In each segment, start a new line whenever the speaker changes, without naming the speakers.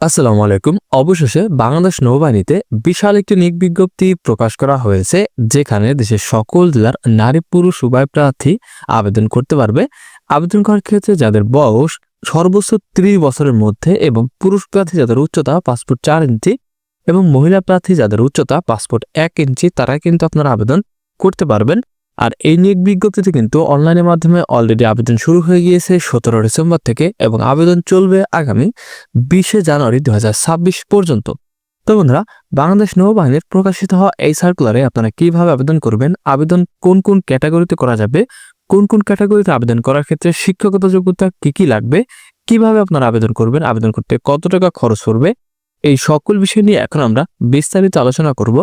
আসসালামু আলাইকুম। অবশেষে বাংলাদেশ নৌবাহিনীতে বিশাল একটি নিয়োগ বিজ্ঞপ্তি প্রকাশ করা হয়েছে, যেখানে দেশের সকল জেলার নারী পুরুষ উভয় প্রার্থী আবেদন করতে পারবে। আবেদন করার ক্ষেত্রে যাদের বয়স সর্বোচ্চ ত্রিশ বছরের মধ্যে এবং পুরুষ প্রার্থী যাদের উচ্চতা পাসপোর্ট চার ইঞ্চি এবং মহিলা প্রার্থী যাদের উচ্চতা পাসপোর্ট এক ইঞ্চি তারা কিন্তু আপনারা আবেদন করতে পারবেন। আর এই নিয়োগ বিজ্ঞপ্তিতে কিন্তু অনলাইনের মাধ্যমে অলরেডি আবেদন শুরু হয়ে গিয়েছে সতেরো ডিসেম্বর থেকে এবং আবেদন চলবে আগামী বিশে জানুয়ারি দু হাজার ছাব্বিশ পর্যন্ত। তো বন্ধুরা, বাংলাদেশ নৌবাহিনীর প্রকাশিত হওয়া এই সার্কুলারে আপনারা কীভাবে আবেদন করবেন, আবেদন কোন কোন ক্যাটাগরিতে করা যাবে, কোন কোন ক্যাটাগরিতে আবেদন করার ক্ষেত্রে শিক্ষাগত যোগ্যতা কি কি লাগবে, কীভাবে আপনারা আবেদন করবেন, আবেদন করতে কত টাকা খরচ পড়বে, এই সকল বিষয় নিয়ে এখন আমরা বিস্তারিত আলোচনা করব।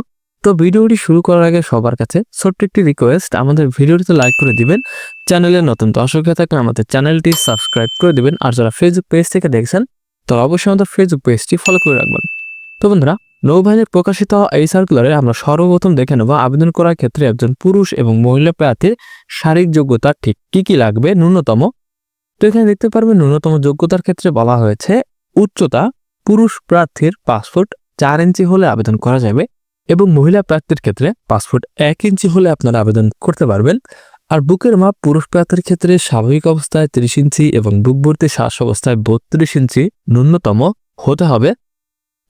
তো ভিডিওটি শুরু করার আগে সবার কাছে ছোট্ট একটি রিকোয়েস্ট আমাদের ভিডিওটিতে লাইক করে দিবেন চ্যানেলের নতুন দর্শক হয়ে থাকলে আমাদের চ্যানেলটি সাবস্ক্রাইব করে দিবেন, আর যারা ফেসবুক পেজ থেকে দেখছেন তো অবশ্যই আমাদের ফেসবুক পেজটি ফলো করে রাখবেন। তো বন্ধুরা নৌবাহিনীর প্রকাশিত এই সার্কুলারে আমরা সর্বপ্রথম দেখে নেব আবেদন করার ক্ষেত্রে একজন পুরুষ এবং মহিলা প্রার্থীর শারীরিক যোগ্যতা ঠিক কি কি লাগবে, ন্যূনতম। তো এখানে দেখতে পারবেন ন্যূনতম যোগ্যতার ক্ষেত্রে বলা হয়েছে, উচ্চতা পুরুষ প্রার্থীর পাসপোর্ট চার ইঞ্চি হলে আবেদন করা যাবে। এবং মহিলা প্রার্থীর ক্ষেত্রে পাসপোর্ট এক ইঞ্চি হলে আপনারা আবেদন করতে পারবেন। আর বুকের মাপ পুরুষ প্রার্থীর ক্ষেত্রে স্বাভাবিক অবস্থায় তিরিশ ইঞ্চি এবং বুক ভর্তি শ্বাস অবস্থায় বত্রিশ ইঞ্চি ন্যূনতম হতে হবে।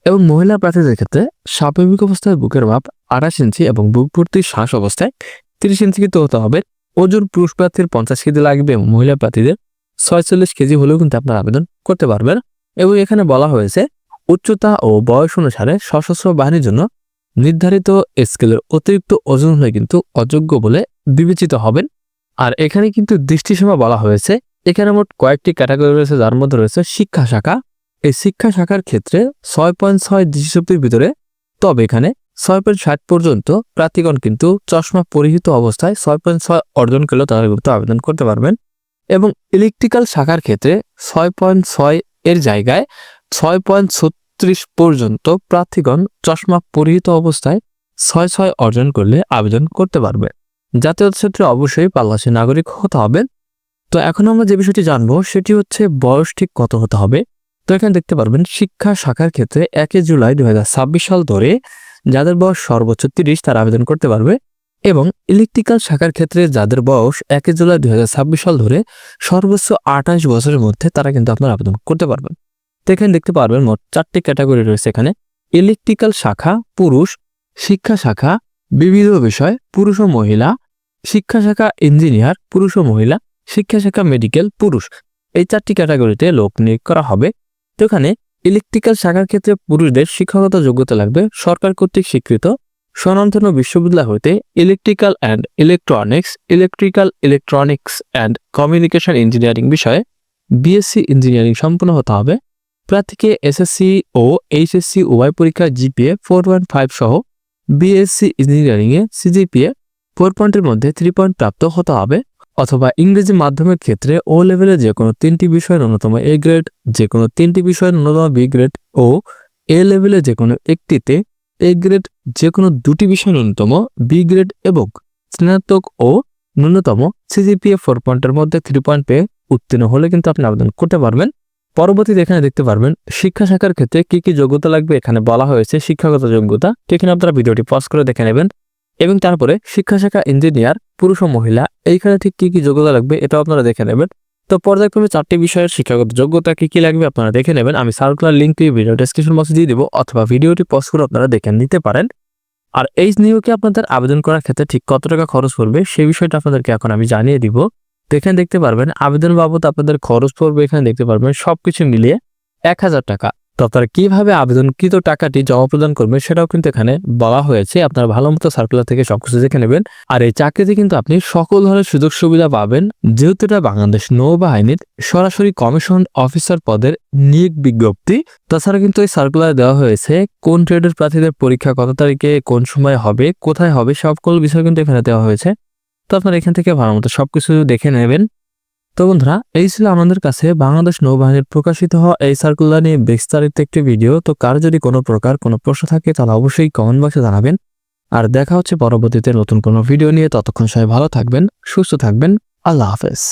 এবং মহিলা প্রার্থীদের ক্ষেত্রে স্বাভাবিক অবস্থায় বুকের মাপ আঠাশ ইঞ্চি এবং বুক ভর্তি শ্বাস অবস্থায় তিরিশ ইঞ্চি কিন্তু হতে হবে। ওজন পুরুষ প্রার্থীর পঞ্চাশ কেজি লাগবে এবং মহিলা প্রার্থীদের ছয়চল্লিশ কেজি হলেও কিন্তু আপনারা আবেদন করতে পারবেন। এবং এখানে বলা হয়েছে, উচ্চতা ও বয়স অনুসারে সশস্ত্র বাহিনীর জন্য নির্ধারিত স্কেলের অতিরিক্ত ওজন হলে কিন্তু অযোগ্য বলে বিবেচিত হবেন। আর এখানে কিন্তু দৃষ্টিসীমা বলা হয়েছে। এখানে মোট কয়েকটি ক্যাটাগরি রয়েছে, যার মধ্যে রয়েছে শিক্ষা শাখা। এই শিক্ষা শাখার ক্ষেত্রে ছয় পয়েন্ট ছয় দৃষ্টিশক্তির ভিতরে, তবে এখানে ছয় পয়েন্ট ষাট পর্যন্ত প্রার্থীগণ কিন্তু চশমা পরিহিত অবস্থায় ছয় পয়েন্ট ছয় অর্জন করলেও তারা কিন্তু আবেদন করতে পারবেন। এবং ইলেকট্রিক্যাল শাখার ক্ষেত্রে ছয় পয়েন্ট ছয় এর জায়গায় ছয় পয়েন্ট ত্রিশ পর্যন্ত প্রার্থীগণ চশমা পরিহিত অবস্থায় ছয় ছয় অর্জন করলে আবেদন করতে পারবে। জাতীয় ক্ষেত্রে অবশ্যই বাংলাদেশের নাগরিক হতে হবে। তো এখন আমরা যে বিষয়টি জানব, সেটি হচ্ছে বয়স ঠিক কত হতে হবে? তো এখানে দেখতে পারবেন, শিক্ষা শাখার ক্ষেত্রে একে জুলাই দু হাজার ছাব্বিশ সাল ধরে যাদের বয়স সর্বোচ্চ তিরিশ তারা আবেদন করতে পারবে এবং ইলেকট্রিক্যাল শাখার ক্ষেত্রে যাদের বয়স একে জুলাই দুই হাজার ছাব্বিশ সাল ধরে সর্বোচ্চ আঠাশ বছরের মধ্যে তারা কিন্তু আপনার আবেদন করতে পারবেন। তো এখানে দেখতে পারবেন মোট চারটি ক্যাটাগরি রয়েছে এখানে। ইলেকট্রিক্যাল শাখা, পুরুষ, শিক্ষা শাখা, বিবিধ বিষয়, পুরুষ ও মহিলা, শিক্ষা শাখা ইঞ্জিনিয়ার, পুরুষ ও মহিলা, শিক্ষা শাখা মেডিকেল, পুরুষ। এই চারটি ক্যাটাগরিতে লোক নিয়োগ করা হবে। তো এখানে ইলেকট্রিক্যাল শাখার ক্ষেত্রে পুরুষদের শিক্ষাগত যোগ্যতা লাগবে। সরকার কর্তৃক স্বীকৃত স্বনামধন্য বিশ্ববিদ্যালয় হতে electrical and electronics, electrical electronics and communication engineering বিষয়ে বিএসসি ইঞ্জিনিয়ারিং সম্পন্ন হতে হবে। প্রার্থীকে এসএসসি ও এইচএসসি উভয় পরীক্ষা জিপিএ ফোর পয়েন্ট ফাইভ সহ বিএসসি ইঞ্জিনিয়ারিংয়ে সিজিপিএ ফোর পয়েন্টের মধ্যে থ্রি পয়েন্ট প্রাপ্ত হতে হবে অথবা ইংরেজি মাধ্যমের ক্ষেত্রে ও লেভেলে যে কোনো তিনটি বিষয়ের ন্যূনতম এ গ্রেড, যে কোনো তিনটি বিষয়ের ন্যূনতম বি গ্রেড ও এ লেভেলে যে কোনো একটিতে এ গ্রেড, যে কোনো দুটি বিষয় ন্যূনতম বি গ্রেড এবং স্নাতক ও ন্যূনতম সিজিপিএ ফোর পয়েন্টের মধ্যে থ্রি পয়েন্ট পেয়ে উত্তীর্ণ হলে কিন্তু আপনি আবেদন করতে পারবেন। পরবর্তীতে এখানে দেখতে পারবেন, শিক্ষা শাখার ক্ষেত্রে কি কি যোগ্যতা লাগবে এখানে বলা হয়েছে, শিক্ষাগত যোগ্যতা। এখানে আপনারা ভিডিওটি পজ করে দেখে নেবেন। এবং তারপরে শিক্ষা শাখা ইঞ্জিনিয়ার পুরুষ ও মহিলা, এইখানে ঠিক কি কি যোগ্যতা লাগবে এটাও আপনারা দেখে নেবেন। তো পর্যায়ক্রমে চারটি বিষয়ের শিক্ষাগত যোগ্যতা কি কি লাগবে আপনারা দেখে নেবেন। আমি সার্কুলার লিঙ্কটি ভিডিও ডেসক্রিপশন বক্সে দিয়ে দেবো, অথবা ভিডিওটি পজ করে আপনারা দেখে নিতে পারেন। আর এই নিয়োগে আপনাদের আবেদন করার ক্ষেত্রে ঠিক কত টাকা খরচ পড়বে, সেই বিষয়টা আপনাদেরকে এখন আমি জানিয়ে দিব। তো এখানে দেখতে পারবেন, আবেদন বাবদ আপনাদের খরচ পড়বে এখানে দেখতে পারবেন, সবকিছু মিলিয়ে এক হাজার টাকা। তো আপনারা কীভাবে আবেদনকৃত টাকাটি জমা প্রদান করবেন সেটাও কিন্তু এখানে বলা হয়েছে। আপনারা ভালো মতো সার্কুলার থেকে সবকিছু দেখে নেবেন। আর এই চাকরিতে কিন্তু আপনি সকল ধরনের সুযোগ সুবিধা পাবেন। যেহেতু এটা বাংলাদেশ নৌবাহিনীর সরাসরি কমিশন অফিসার পদের নিয়োগ বিজ্ঞপ্তি, তাছাড়া কিন্তু এই সার্কুলার দেওয়া হয়েছে কোন ট্রেডের প্রার্থীদের পরীক্ষা কত তারিখে, কোন সময় হবে, কোথায় হবে, সকল বিষয় কিন্তু এখানে দেওয়া হয়েছে। তো আপনারা এখান থেকে ভালো মতো সব কিছু দেখে নেবেন। তো বন্ধুরা, এই ছিল আমাদের কাছে বাংলাদেশ নৌবাহিনীর প্রকাশিত হওয়া এই সার্কুলার নিয়ে বিস্তারিত একটি ভিডিও তো কার যদি কোনো প্রকার কোনো প্রশ্ন থাকে, তাহলে অবশ্যই কমেন্ট বক্সে জানাবেন। আর দেখা হচ্ছে পরবর্তীতে নতুন কোনো ভিডিও নিয়ে। ততক্ষণ সবাই ভালো থাকবেন, সুস্থ থাকবেন। আল্লাহ হাফেজ।